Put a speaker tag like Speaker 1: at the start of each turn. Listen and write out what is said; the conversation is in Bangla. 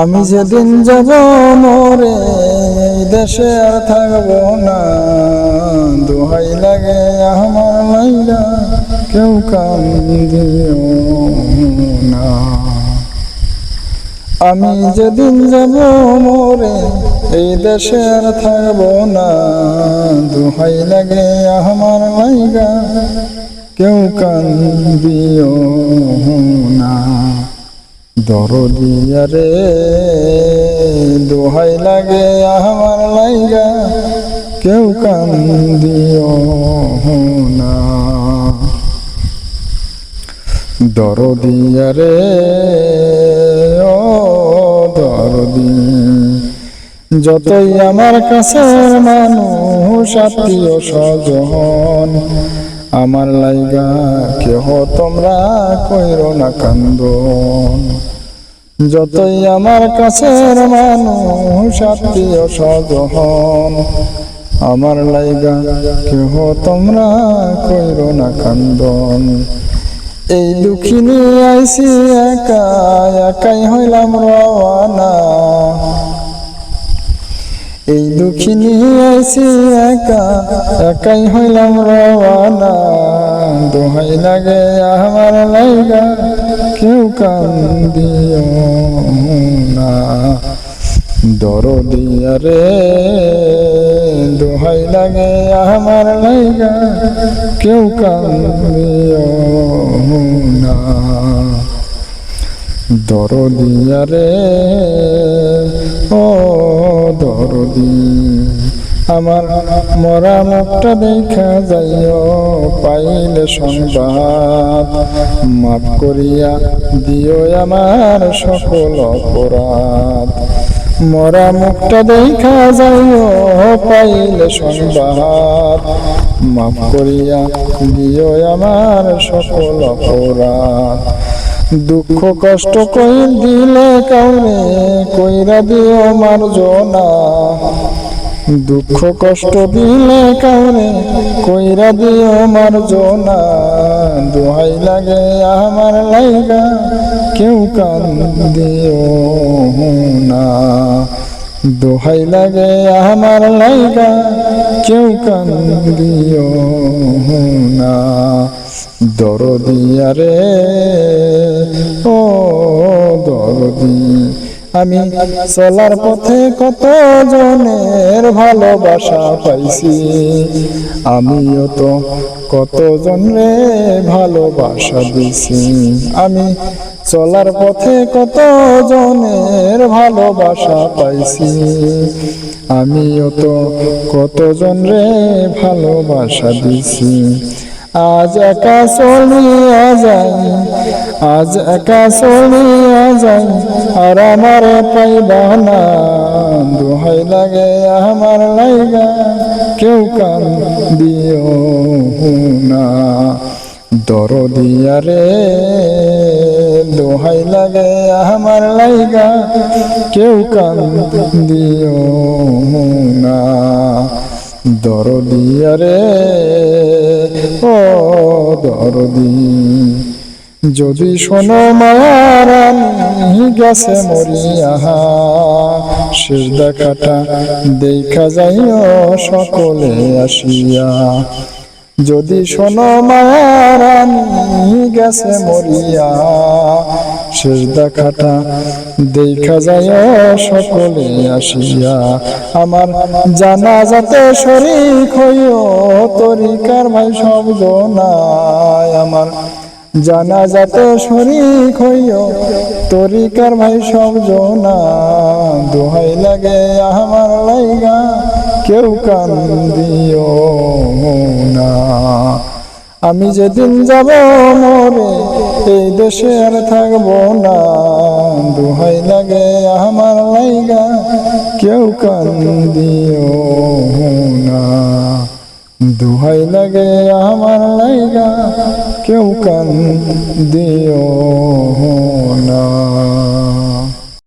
Speaker 1: আমি যেদিন যাব মরে, দেশে আর থাকব না। দোহাই লাগে আমার লাইলা, কেউ কান দিও না। আমি যেদিন যাব মরে, এই দেশে আর থাকব না। দোহাই লাগে আমার লাইগা কেউ কান দিও না। দরদিয়া রে দোহাই লাগে আমার লাইগা, কেউ কান দিও না। দরদিয়া রে ও দরদি, যতই আমার কাছের মানুষ, আত্মীয় স্বজন, আমার লাইগা, কেহ তোমরা কইরো না কান্দন। যতই আমার কাছের মানুষ, আত্মীয় আমার লাইগা কেহ তোমরা কইরো না কান্দন। এই দুঃখিনী আইসি একা, একাই হইলাম রওয়ানা। এই দুঃখিনী আইসি একা, একাই হইলাম রওয়ানা। দোহাই লাগে আমার লাইগা, কেউ কান্দিও না। দরদিয়া রে দোহাই লাগে আমার লাইগা কেউ কান্দিও না। দরদিয়া রে ও দরদি আমার মরা মুখটা দেখা যাইও, পাইলে সংবাদ। মাফ করিয়া দিও আমার সকল অপরাধ। মরা মুখটা দেখা যাইও, পাইলে সংবাদ। মাফ করিয়া দিও আমার সকল অপরাধ। দুঃখ কষ্ট কই দিলে কাউরে কইরা দিও মার্জনা। দুঃখ কষ্ট দিলে কাউরে কইরা দিও মার্জনা দোহাই লাগে আমার লাইগা, কেউ কান দিও না দোহাই লাগে আমার লাইগা, কেউ কান দিও না দরদিয়া রে ও দরদি আমি চলার পথে কত জনের ভালোবাসা পাইছি? আমিও তো কত জনরে ভালোবাসা দিছি? আমি চলার পথে কত জনের ভালোবাসা পাইছি? আমিও তো কত জনরে ভালোবাসা দিছি? আজ একা চলিয়া যাই, আজ একা চলিয়া যাই, আর আমার পাইবা না দোহাই লাগে আমার লাইগা, কেউ কান দিও না। দরদিয়া রে দোহাই লাগে আমার লাইগা, কেউ কান দিও না। দরদিয়া রে ও যদি শোনো মায়ারানি গেছে মরিয়া। শেষ দেখাটা দেখা যাইও সকলে আসিয়া। যদি শোনো মায়ারানি গেছে মরিয়া। শেষ দেখাটা দেখা যায় সকলে আসিয়া। আমার জানা যাতে শরিক হইও, তরিকার ভাই সব জনায় আমার। জানা যাতে শরিক হইও, তরিকার ভাই সব জনা দোহাই লাগে আমার লাইগা, কেউ কান দিও না। আমি যেদিন যাব মরে এই দেশে আর থাকব না। দুহাই লাগে আমার লাইগা, কেউ কান্দিও না। দুহাই লাগে আমার লাইগা, কেউ কান্দিও না।